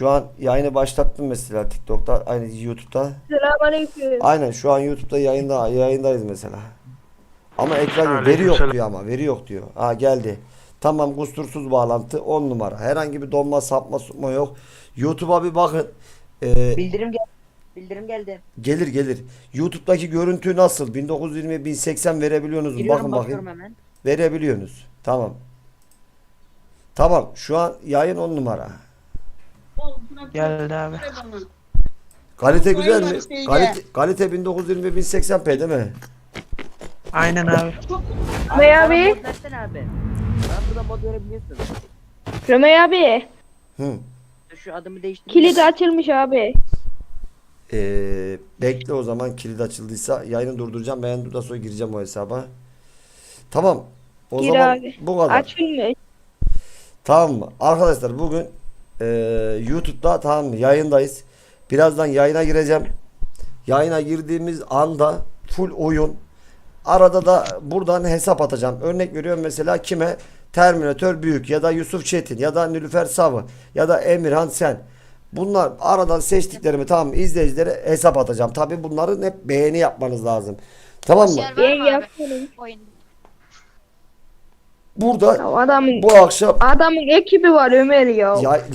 Şu an yayını başlattım mesela TikTok'ta, aynı YouTube'da. Selamünaleyküm. Aynen şu an YouTube'da yayında yayındayız mesela. Ama ekran yok. Veri yok diyor ama. Veri yok diyor. Ha geldi. Tamam kusursuz bağlantı 10 numara. Herhangi bir donma sapma supma yok. YouTube'a bir bakın. Ee, Bildirim geldi. Bildirim geldi. gelir gelir. YouTube'daki görüntü nasıl? 1920 1080 verebiliyorsunuz mu? Giriyorum Bakın bakıyorum bakayım. hemen. Verebiliyorsunuz. Tamam. Tamam. Şu an yayın 10 numara. Geldi abi. Kalite güzel mi? Şeyde. Kalite, kalite 1920 1080p değil mi? Aynen abi. Römey bana abi. versene abi. Bana burada mod verebiliyorsun. Römey abi. Hı. Şu adımı değiştir. Kilit açılmış abi. Ee, bekle o zaman kilit açıldıysa yayını durduracağım. Ben ondan sonra gireceğim o hesaba. Tamam. O Gir zaman abi. bu kadar. Açılmış. Tamam mı? Arkadaşlar bugün e, YouTube'da tamam? Yayındayız. Birazdan yayına gireceğim. Yayına girdiğimiz anda full oyun. Arada da buradan hesap atacağım. Örnek veriyorum mesela kime? Terminator Büyük ya da Yusuf Çetin ya da Nilüfer Savı ya da Emirhan Sen. Bunlar aradan seçtiklerimi tamam izleyicilere hesap atacağım. Tabi bunların hep beğeni yapmanız lazım. Tamam mı? Ben yapıyorum. Oyun. Burada Ya adamın bu akşam adamın ekibi var Ömer ya. ya, ya